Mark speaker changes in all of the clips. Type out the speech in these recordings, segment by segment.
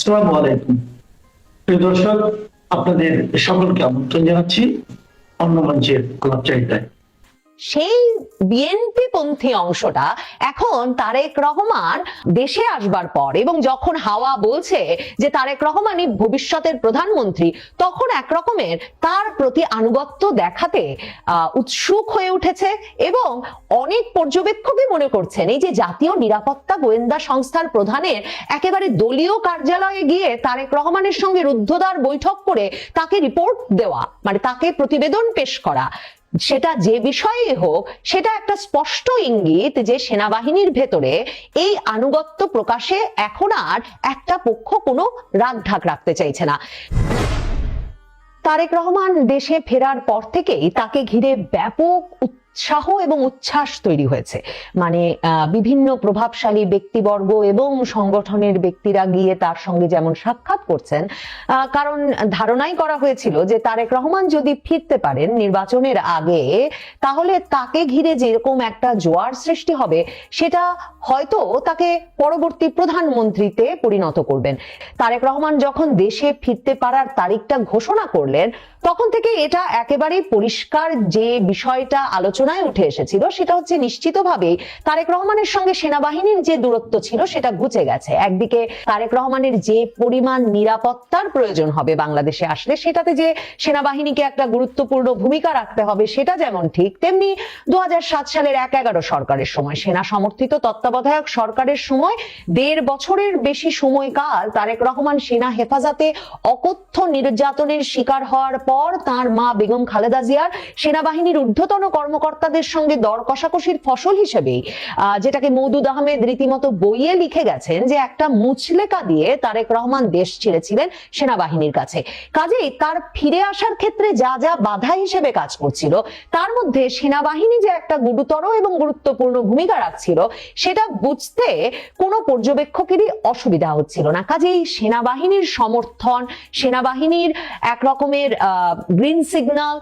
Speaker 1: আসসালামু আলাইকুম। প্রিয় দর্শক আপনাদের সকলকে আমন্ত্রণ জানাচ্ছি অন্য মঞ্চের কলাপ চাহিদায়।
Speaker 2: সেই বিএনপি পন্থী অংশটা এখন তারেক রহমান দেশে আসবার পর এবং যখন হাওয়া বলছে যে তারেক রহমানই ভবিষ্যতের প্রধানমন্ত্রী, তখন এক রকমের তার প্রতি আনুগত্য দেখাতে উৎসুক হয়ে উঠেছে এবং অনেক পর্যবেক্ষকই মনে করছেন এই যে জাতীয় নিরাপত্তা গোয়েন্দা সংস্থার প্রধানের একেবারে দলীয় কার্যালয়ে গিয়ে তারেক রহমানের সঙ্গে রুদ্ধদ্বার বৈঠক করে তাকে রিপোর্ট দেওয়া মানে তাকে প্রতিবেদন পেশ করা। সেটা যে বিষয়েই হোক, সেটা একটা স্পষ্ট ইঙ্গিত যে সেনাবাহিনীর ভেতরে এই আনুগত্য প্রকাশে এখন আর একটা পক্ষ কোনো রাগঢাক রাখতে চাইছে না। তারেক রহমান দেশে ফেরার পর থেকেই তাকে ঘিরে ব্যাপক উৎসাহ এবং উচ্ছ্বাস তৈরি হয়েছে। মানে বিভিন্ন প্রভাবশালী ব্যক্তিবর্গ এবং সংগঠনের ব্যক্তিরা গিয়ে তার সঙ্গে যেমন সাক্ষাৎ করছেন কারণ ধারণাই করা হয়েছিল যে তারেক রহমান যদি ফিরতে পারেন নির্বাচনের আগে, তাহলে তাকে ঘিরে যেরকম একটা জোয়ার সৃষ্টি হবে, সেটা হয়তো তাকে পরবর্তী প্রধানমন্ত্রীতে পরিণত করবেন। তারেক রহমান যখন দেশে ফিরতে পারার তারিখটা ঘোষণা করলেন, তখন থেকে এটা একেবারেই পরিষ্কার যে বিষয়টা আলোচনায় উঠে এসেছিল, সেটা হচ্ছে নিশ্চিতভাবেই তারেক রহমানের সঙ্গে সেনাবাহিনীর যে দূরত্ব ছিল সেটা ঘুচে গেছে। একদিকে তারেক রহমানের যে পরিমাণ নিরাপত্তার প্রয়োজন হবে বাংলাদেশে আসলে, সেটাতে যে সেনাবাহিনীকে একটা গুরুত্বপূর্ণ ভূমিকা রাখতে হবে সেটা যেমন ঠিক, তেমনি দু সালের এক এগারো সরকারের সময়, সেনা সমর্থিত তত্ত্বাবধায়ক সরকারের সময়, দেড় বছরের বেশি সময়কাল তারেক রহমান সেনা হেফাজতে অকথ্য নির্যাতনের শিকার হওয়ার পর তার মা বেগম খালেদা জিয়ার সেনাবাহিনীর ঊর্ধ্বতন কর্মকর্তাদের সঙ্গে দর কষাকষির ফসল হিসেবেই আহ, যেটাকে মৌদুদ আহমেদ রীতিমতো বইয়ে লিখে গেছেন যে একটা মুচলেকা দিয়ে তারেক রহমান দেশ ছেড়েছিলেন সেনাবাহিনীর কাছে। কাজেই তার ফিরে আসার ক্ষেত্রে যা যা বাধা হিসেবে কাজ করছিল তার মধ্যে সেনাবাহিনী যে একটা গুরুতর এবং গুরুত্বপূর্ণ ভূমিকা রাখছিল সেটা বুঝতে কোনো পর্যবেক্ষকেরই অসুবিধা হচ্ছিল না। কাজেই সেনাবাহিনীর সমর্থন সেনাবাহিনীর এক রকমের গ্রিন সিগন্যাল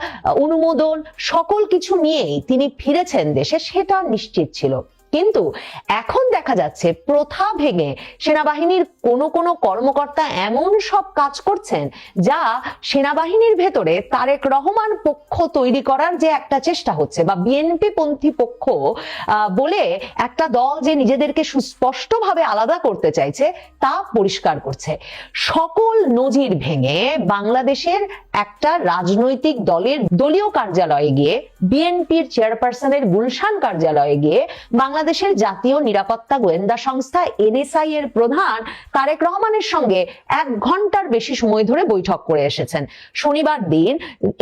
Speaker 2: অনুমোদন সকল কিছু নিয়েই তিনি ফিরেছেন দেশে সেটা নিশ্চিত ছিল। কিন্তু এখন দেখা যাচ্ছে প্রথা ভেঙে সেনাবাহিনীর কোন কোন কর্মকর্তা এমন সব কাজ করছেন যা সেনাবাহিনীর ভেতরে তারেক রহমান পক্ষ তৈরি করার যে একটা চেষ্টা হচ্ছে বা বিএনপি পন্থী পক্ষ বলে একটা দল যে নিজেদেরকে সুস্পষ্টভাবে আলাদা করতে চাইছে তা পরিষ্কার করছে। সকল নজির ভেঙে বাংলাদেশের একটা রাজনৈতিক দলের দলীয় কার্যালয়ে গিয়ে, বিএনপির চেয়ারপারসনের গুলশান কার্যালয়ে গিয়ে বাংলাদেশের জাতীয় নিরাপত্তা গোয়েন্দা সংস্থা এনএসআই এর প্রধান তারেক রহমানের সঙ্গে এক ঘণ্টার বেশি সময় ধরে বৈঠক করে এসেছেন। শনিবার দিন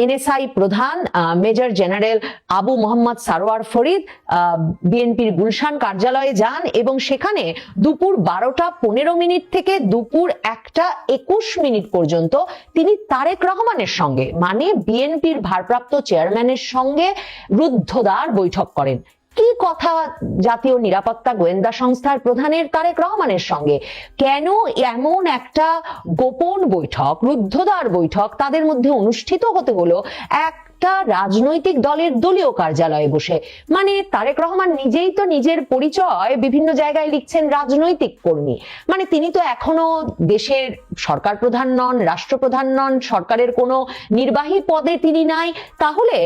Speaker 2: এনএসআই প্রধান মেজর জেনারেল আবু মোহাম্মদ সারোয়ার ফরিদ বিএনপির গুলশান কার্যালয়ে যান এবং সেখানে দুপুর বারোটা পনেরো মিনিট থেকে দুপুর একটা একুশ মিনিট পর্যন্ত তিনি তারেক রহমানের সঙ্গে মানে বিএনপির ভারপ্রাপ্ত চেয়ারম্যানের সঙ্গে রুদ্ধদ্বার বৈঠক করেন। কি কথা জাতীয় নিরাপত্তা গোয়েন্দা সংস্থার প্রধানের তারেক রহমানের সঙ্গে? কেন এমন একটা গোপন বৈঠক, রুদ্ধদ্বার বৈঠক তাদের মধ্যে অনুষ্ঠিত হতে হলো? একটা রাজনৈতিক দলের দলীয় কার্যালয়ে বসে। মানে তারেক রহমান নিজেই তো নিজের পরিচয় বিভিন্ন জায়গায় লিখছেন রাজনৈতিক কর্মী। মানে তিনি তো এখনও দেশের সরকার প্রধান নন, রাষ্ট্রপ্রধান নন, সরকারের কোনো নির্বাহী পদে তিনি নাই। তাহলে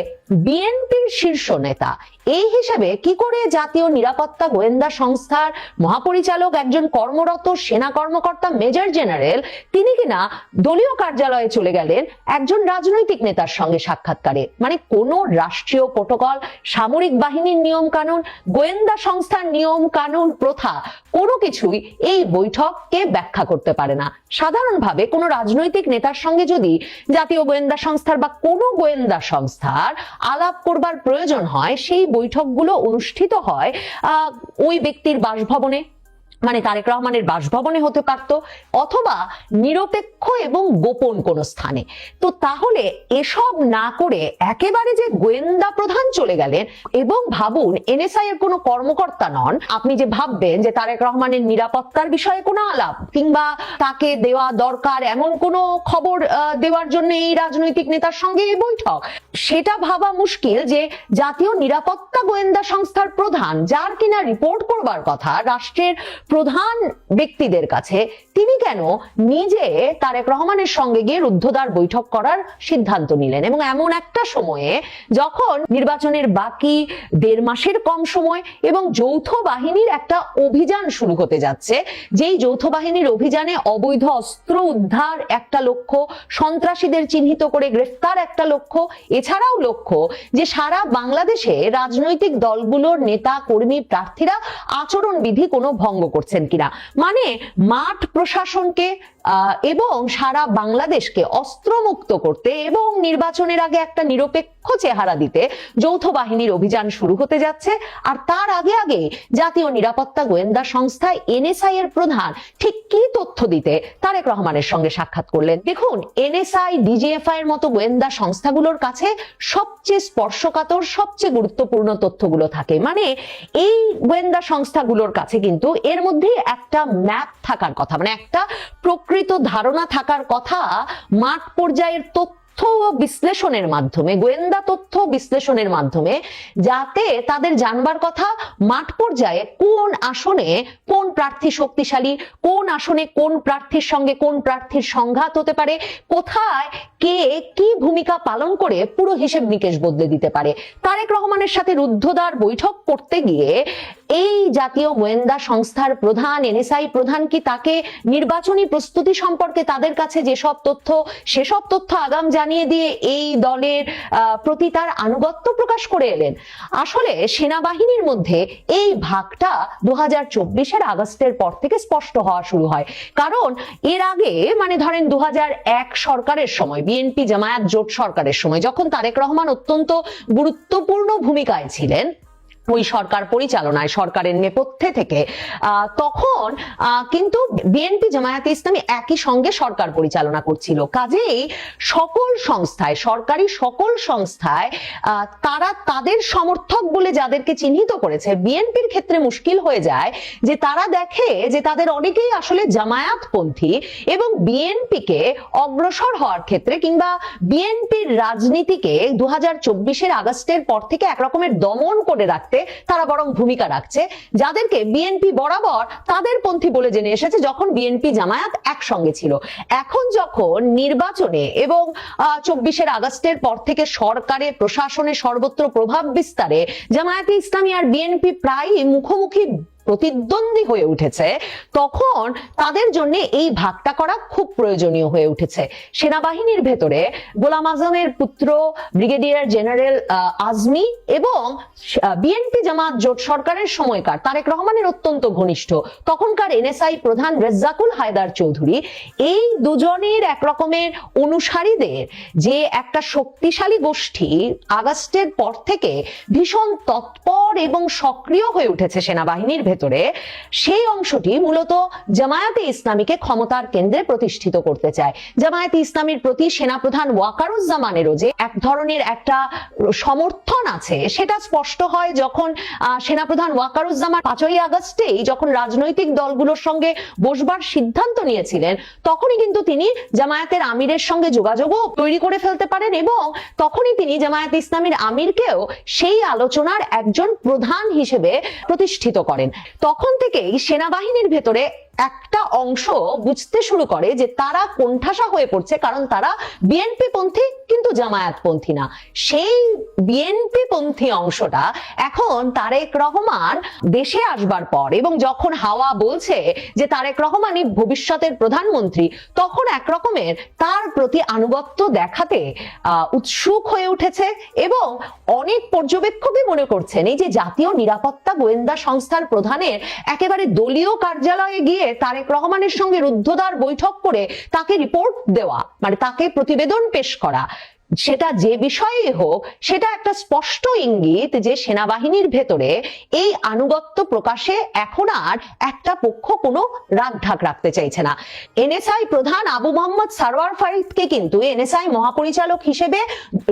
Speaker 2: বিএনপির শীর্ষ নেতা, এই হিসেবে কি করে জাতীয় নিরাপত্তা গোয়েন্দা সংস্থার মহাপরিচালক একজন কর্মরত সেনা কর্মকর্তা মেজর জেনারেল, তিনি কিনা দলীয় কার্যালয়ে চলে গেলেন একজন রাজনৈতিক নেতার সঙ্গে সাক্ষাৎকারে? মানে কোন রাষ্ট্রীয় প্রোটোকল, সামরিক বাহিনীর নিয়ম কানুন গোয়েন্দা সংস্থার নিয়ম কানুন প্রথা, কোনো কিছুই এই বৈঠককে ব্যাখ্যা করতে পারে না। সাধারণভাবে কোনো রাজনৈতিক নেতার সঙ্গে যদি জাতীয় গোয়েন্দা সংস্থার বা কোনো গোয়েন্দা সংস্থার আলাপ করবার প্রয়োজন হয়, সেই বৈঠকগুলো অনুষ্ঠিত হয় ওই ব্যক্তির বাসভবনে। মানে তারেক রহমানের বাসভবনে হতে পারত অথবা নিরপেক্ষ এবং গোপন কোন স্থানে। তো তাহলে এসব না করে একেবারে যে গোয়েন্দা প্রধান চলে গেলেন এবং ভাবুন, এনএসআই এর কোনো কর্মকর্তা নন, আপনি যে ভাববেন যে তারেক রহমানের নিরাপত্তার বিষয়ে কোনো আলাপ কিংবা তাকে দেওয়া দরকার এমন কোনো খবর দেওয়ার জন্য এই রাজনৈতিক নেতার সঙ্গে এই বৈঠক, সেটা ভাবা মুশকিল যে জাতীয় নিরাপত্তা গোয়েন্দা সংস্থার প্রধান, যার কিনা রিপোর্ট করবার কথা, রাষ্ট্রের প্রধান ব্যক্তিদের কাছে তিনি কেন নিজে তারেক রহমানের সঙ্গে গিয়ে রুদ্ধদ্বার বৈঠক করার সিদ্ধান্ত নিলেন? এবং এমন একটা সময়ে যখন নির্বাচনের বাকি দেড় মাসের কম সময় এবং যৌথ বাহিনীর একটা অভিযান শুরু হতে যাচ্ছে, যেই যৌথ বাহিনীর অভিযানে অবৈধ অস্ত্র উদ্ধার একটা লক্ষ্য, সন্ত্রাসীদের চিহ্নিত করে গ্রেফতার একটা লক্ষ্য, এছাড়াও লক্ষ্য যে সারা বাংলাদেশে রাজনৈতিক দলগুলোর নেতা, কর্মী, প্রার্থীরা আচরণ বিধি কোনো ভঙ্গ করছেন কিনা? মানে মাঠ প্রশাসনকে এবং সারা বাংলাদেশকে অস্ত্রমুক্ত করতে এবং নির্বাচনের আগে একটা নিরপেক্ষ চেহারা দিতে যৌথ বাহিনীর অভিযান শুরু হতে যাচ্ছে। আর তার আগে আগে জাতীয় নিরাপত্তা গোয়েন্দা সংস্থা এনএসআই এর প্রধান ঠিক কি তথ্য দিতে তারেক রহমানের সঙ্গে সাক্ষাৎ করলেন। দেখুন, এনএসআই, ডিজিএফআই এর মতো গোয়েন্দা সংস্থাগুলোর কাছে সবচেয়ে স্পর্শকাতর, সবচেয়ে গুরুত্বপূর্ণ তথ্যগুলো থাকে। মানে এই গোয়েন্দা সংস্থাগুলোর কাছে কিন্তু এর মধ্যে একটা ম্যাপ থাকার কথা। মানে একটা প্রকৃত ধারণা থাকার কথা মাঠ পর্যায়ের তথ্য বিশ্লেষণের মাধ্যমে, গোয়েন্দা তথ্য বিশ্লেষণের মাধ্যমে, যাতে তাদের জানবার কথা মাঠ পর্যায়ে কোন আসনে কোন প্রার্থী শক্তিশালী, কোন আসনে কোন প্রার্থীর সঙ্গে কোন প্রার্থীর সংঘাত হতে পারে, কোথায় কে কি ভূমিকা পালন করে পুরো হিসেব নিকেশ বদলে দিতে পারে। তারেক রহমানের সাথে রুদ্ধদ্বার বৈঠক করতে গিয়ে এই জাতীয় গোয়েন্দা সংস্থার প্রধান, এনএসআই প্রধান কি তাকে নির্বাচনী প্রস্তুতি সম্পর্কে তাদের কাছে যেসব তথ্য, সেসব তথ্য আগাম জানিয়ে দিয়ে এই দলের প্রতি তার আনুগত্য প্রকাশ করে এলেন? আসলে সেনাবাহিনীর মধ্যে এই ভাগটা দু হাজার চব্বিশের আগস্টের পর থেকে স্পষ্ট হওয়া শুরু হয়। কারণ এর আগে মানে ধরেন দু সরকারের সময়, বিএনপি, জামায়াত, জোট সরকারের সময়, যখন তারেক রহমান অত্যন্ত গুরুত্বপূর্ণ ভূমিকায় ছিলেন ওই সরকার পরিচালনায় সরকারের নেপথ্যে থেকে তখন কিন্তু বিএনপি জামায়াতে ইসলামী একই সঙ্গে সরকার পরিচালনা করছিল। কাজেই সকল সংস্থায়, সরকারি সকল সংস্থায় তারা তাদের সমর্থক বলে যাদেরকে চিহ্নিত করেছে, বিএনপির ক্ষেত্রে মুশকিল হয়ে যায় যে তারা দেখে যে তাদের অনেকেই আসলে জামায়াতপন্থী এবং বিএনপিকে অগ্রসর হওয়ার ক্ষেত্রে কিংবা বিএনপির রাজনীতিকে দু হাজার আগস্টের পর থেকে একরকমের দমন করে রাখতে তারা বরং ভূমিকা রাখছে। যাদেরকে বিএনপি বরাবর তাদের পন্থী বলে জেনে এসেছে যখন বিএনপি জামায়াত একসঙ্গে ছিল। এখন যখন নির্বাচনে এবং চব্বিশের আগস্টের পর থেকে সরকারে, প্রশাসনে সর্বত্র প্রভাব বিস্তারে, জামায়াতে ইসলামী আর বিএনপি প্রায়ই মুখোমুখি প্রতিদ্বন্দ্বী হয়ে উঠেছে, তখন তাদের জন্য এই ভাগটা করা খুব প্রয়োজনীয় হয়ে উঠেছে। সেনাবাহিনীর ভেতরে গোলাম আজমের পুত্র, ব্রিগেডিয়ার জেনারেল আজমি এবং বিএনপি জামাত জোট সরকারের সময়কার তারেক রহমানের অত্যন্ত ঘনিষ্ঠ, তখনকার এনএসআই প্রধান রেজ্জাকুল হায়দার চৌধুরী, এই দুজনের এক রকমের অনুসারীদের যে একটা শক্তিশালী গোষ্ঠী আগস্টের পর থেকে ভীষণ তৎপর এবং সক্রিয় হয়ে উঠেছে সেনাবাহিনীর ভেতরে। সেই অংশটি মূলত জামায়াতে ইসলামীকে ক্ষমতার কেন্দ্রে প্রতিষ্ঠিত করতে চায়। জামায়াতে ইসলামীর প্রতি সেনাপ্রধান ওয়াকারুজ্জামানেরও যে এক ধরনের একটা সমর্থন আছে, সেটা স্পষ্ট হয় যখন সেনাপ্রধান ওয়াকারুজ্জামান পাঁচই আগস্টেই যখন রাজনৈতিক দলগুলোর সঙ্গে বসবার সিদ্ধান্ত নিয়েছিলেন, তখনই কিন্তু তিনি জামায়াতের আমিরের সঙ্গে যোগাযোগও তৈরি করে ফেলতে পারেন এবং তখনই তিনি জামায়াত ইসলামীর আমিরকেও সেই আলোচনার একজন প্রধান হিসেবে প্রতিষ্ঠিত করেন। তখন থেকেই সেনাবাহিনীর ভেতরে একটা অংশ বুঝতে শুরু করে যে তারা কোণঠাসা হয়ে পড়ছে, কারণ তারা বিএনপি পন্থী কিন্তু জামায়াত পন্থী না। সেই বিএনপি পন্থী অংশটা এখন তারেক রহমান দেশে আসবার পর এবং যখন হাওয়া বলছে যে তারেক রহমানই ভবিষ্যতের প্রধানমন্ত্রী, তখন এক রকমের তার প্রতি আনুগত্য দেখাতে উৎসুক হয়ে উঠেছে এবং অনেক পর্যবেক্ষকই মনে করছেন, এই যে জাতীয় নিরাপত্তা গোয়েন্দা সংস্থার প্রধানের একেবারে দলীয় কার্যালয়ে গিয়ে তারেক রহমানের সঙ্গে রুদ্ধদ্বার বৈঠক করে তাকে রিপোর্ট দেওয়া মানে তাকে প্রতিবেদন পেশ করা। সেটা যে বিষয়ে হোক, সেটা একটা স্পষ্ট ইঙ্গিত যে সেনাবাহিনীর ভেতরে এই আনুগত্য প্রকাশে এখন আর একটা পক্ষ কোনো রাগ ঢাক রাখতে চাইছে না। এনএসআই প্রধান আবু মোহাম্মদ সারোয়ার ফারিদকে কিন্তু এনএসআই মহাপরিচালক হিসেবে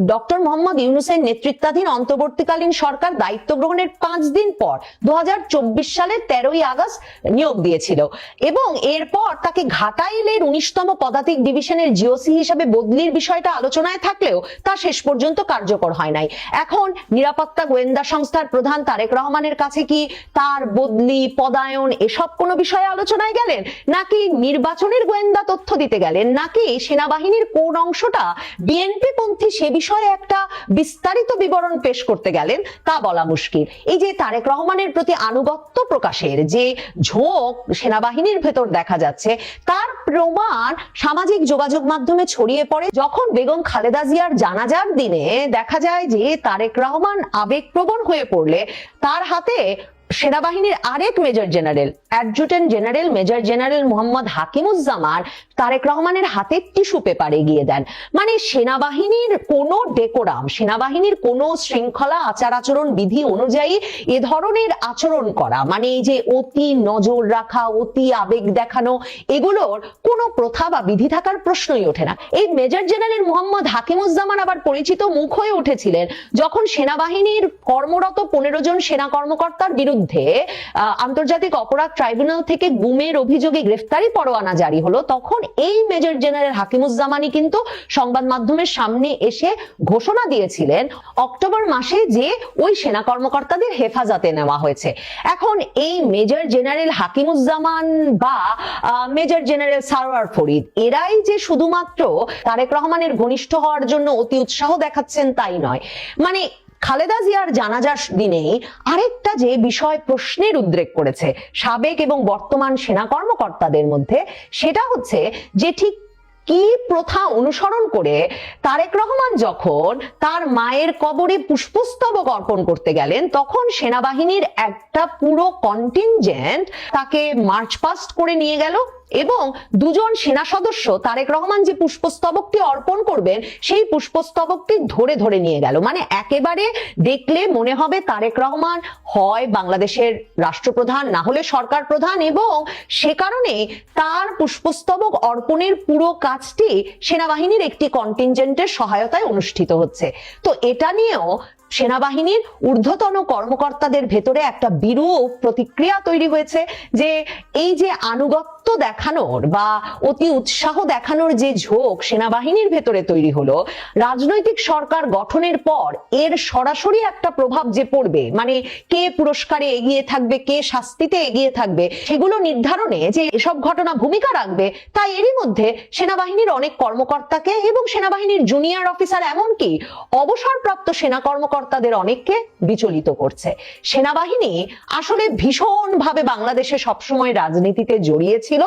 Speaker 2: ডক্টর মোহাম্মদ ইউনুসের নেতৃত্বাধীন অন্তর্বর্তীকালীন সরকার দায়িত্ব গ্রহণের পাঁচ দিন পর দু হাজার চব্বিশ সালের তেরোই আগস্ট নিয়োগ দিয়েছিল এবং এরপর তাকে ঘাটাইলের উনিশতম পদাতিক ডিভিশনের জিওসি হিসেবে বদলির বিষয়টা আলোচনায় থাকলেও হলেও তা শেষ পর্যন্ত কার্যকর হয় নাই। এখন নিরাপত্তা গোয়েন্দা সংস্থার প্রধান তারেক রহমানের কাছে কি তার বদলি, পদায়ন এসব কোনো বিষয়ে আলোচনায় গেলেন? নাকি নির্বাচনের গোয়েন্দা তথ্য দিতে গেলেন? নাকি সেনাবাহিনীর কোন অংশটা বিএনপি পন্থী সে বিষয়ে একটা বিস্তারিত বিবরণ পেশ করতে গেলেন তা বলা মুশকিল। এই যে তারেক রহমানের প্রতি আনুগত্য প্রকাশের যে ঝোঁক সেনাবাহিনীর ভেতর দেখা যাচ্ছে, তার প্রমাণ সামাজিক যোগাযোগ মাধ্যমে ছড়িয়ে পড়ে যখন বেগম খালেদা জিয়ার জানাজার দিনে দেখা যায় যে তারেক রহমান আবেগপ্রবণ হয়ে পড়লে তার হাতে সেনাবাহিনীর আরেক major general adjutant general major general Mohammad Hakimuzzaman Tarek রহমানের হাতে টিস্যু পেপার এগিয়ে দেন। মানে সেনাবাহিনীর কোনো ডেকোরাম সেনাবাহিনীর কোনো শৃঙ্খলা, আচার আচরণ বিধি অনুযায়ী এ ধরনের আচরণ করা মানে এই যে অতি নজর রাখা, অতি আবেগ দেখানো, এগুলোর কোনো প্রথা বা বিধি থাকার প্রশ্নই ওঠে না। এই মেজর জেনারেল মোহাম্মদ হাকিমুজ্জামান আবার পরিচিত মুখ হয়ে উঠেছিলেন যখন সেনাবাহিনীর কর্মরত পনেরো জন সেনা কর্মকর্তার বিরুদ্ধে আন্তর্জাতিক অপরাধ ট্রাইব্যুনাল থেকে গুমের অভিযোগে গ্রেফতারি পরোয়ানা জারি হলো। তখন এই মেজর জেনারেল হাকিমুজ্জামানই কিন্তু সংবাদ মাধ্যমের সামনে এসে ঘোষণা দিয়েছিলেন অক্টোবর মাসে যে ওই সেনা কর্মকর্তাদের হেফাজতে নেওয়া হয়েছে। এখন এই মেজর জেনারেল হাকিমুজ্জামান বা মেজর জেনারেল সারোয়ার ফরিদ। এরাই যে শুধুমাত্র তারেক রহমানের ঘনিষ্ঠ হওয়ার জন্য অতি উৎসাহ দেখাচ্ছেন তাই নয়। মানে খালেদা জিয়ার জানাজার দিনেই আরেকটা যে বিষয় প্রশ্নের উদ্রেক করেছে সাবেক এবং বর্তমান সেনা কর্মকর্তাদের মধ্যে, সেটা হচ্ছে যে ঠিক কি প্রথা অনুসরণ করে তারেক রহমান যখন তার মায়ের কবরে পুষ্পস্তবক অর্পণ করতে গেলেন, তখন সেনাবাহিনীর একটা পুরো কন্টিনজেন্ট তাকে মার্চ পাস্ট করে নিয়ে গেল। এবং দুজন সেনা সদস্য, তারেক রহমান যে পুষ্পস্তবকটি অর্পণ করবেন, সেই পুষ্পস্তবকটি ধরে ধরে নিয়ে গেল। মানে একেবারে দেখলে মনে হবে তারেক রহমান হয় বাংলাদেশের রাষ্ট্রপ্রধান, না হলে সরকার প্রধান এবং সে কারণে তার পুষ্পস্তবক অর্পণের পুরো কাজটি সেনাবাহিনীর একটি কন্টিনজেন্টের সহায়তায় অনুষ্ঠিত হচ্ছে। তো এটা নিয়েও সেনাবাহিনীর ঊর্ধ্বতন কর্মকর্তাদের ভেতরে একটা বিরূপ প্রতিক্রিয়া তৈরি হয়েছে যে এই যে আনুগত্য দেখানোর বা অতি উৎসাহ দেখানোর যে ঝোঁক সেনাবাহিনীর ভেতরে তৈরি হলো, রাজনৈতিক সরকার গঠনের পর এর সরাসরি একটা প্রভাব যে পড়বে মানে কে পুরস্কারে এগিয়ে থাকবে, কে শাস্তিতে এগিয়ে থাকবে, সেগুলো নির্ধারণে যে এসব ঘটনা ভূমিকা রাখবে, তাই এরই মধ্যে সেনাবাহিনীর অনেক কর্মকর্তাকে এবং সেনাবাহিনীর জুনিয়র অফিসার এমনকি অবসরপ্রাপ্ত সেনা কর্মকর্তাদের অনেককে বিচলিত করছে। সেনাবাহিনী আসলে ভীষণভাবে বাংলাদেশে সবসময় রাজনীতিতে জড়িয়েছিল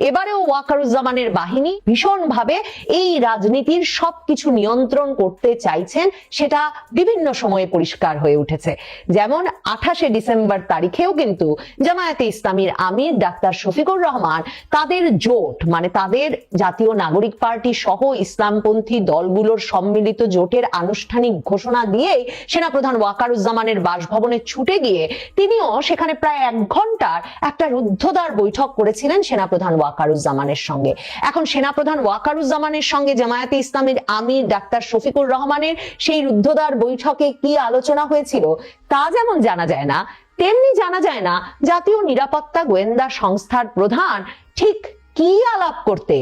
Speaker 2: এবারেও ওয়াকারুজ্জামানের বাহিনী ভীষণভাবে এই রাজনীতির সবকিছু নিয়ন্ত্রণ করতে চাইছেন, সেটা বিভিন্ন সময়ে পরিষ্কার হয়ে উঠেছে। যেমন আঠাশে ডিসেম্বর তারিখেও কিন্তু জামায়াতে ইসলামীর আমির ডাক্তার শফিকুর রহমান তাদের জোট মানে তাদের জাতীয় নাগরিক পার্টি সহ ইসলামপন্থী দলগুলোর সম্মিলিত জোটের আনুষ্ঠানিক ঘোষণা দিয়েই সেনাপ্রধান ওয়াকারুজ্জামানের বাসভবনে ছুটে গিয়ে তিনিও সেখানে প্রায় এক ঘণ্টার একটা রুদ্ধদ্বার বৈঠক করেছিলেন সেনাপ্রধান ওয়াকারুজ্জামানের সঙ্গে। এখন সেনাপ্রধান ওয়াকারুজ্জামানের সঙ্গে জামায়াতে ইসলামের আমির ডাক্তার শফিকুর রহমানের সেই রুদ্ধদ্বার বৈঠকে কি আলোচনা হয়েছিল, তা যেমন জানা যায় না, তেমনি জানা যায় না জাতীয় নিরাপত্তা গোয়েন্দা সংস্থার প্রধান ঠিক কি আলাপ করতে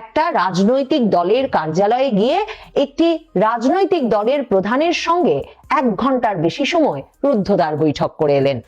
Speaker 2: একটা রাজনৈতিক দলের কার্যালয়ে গিয়ে একটি রাজনৈতিক দলের প্রধানের সঙ্গে এক ঘণ্টার বেশি সময় রুদ্ধদ্বার বৈঠক করে এলেন।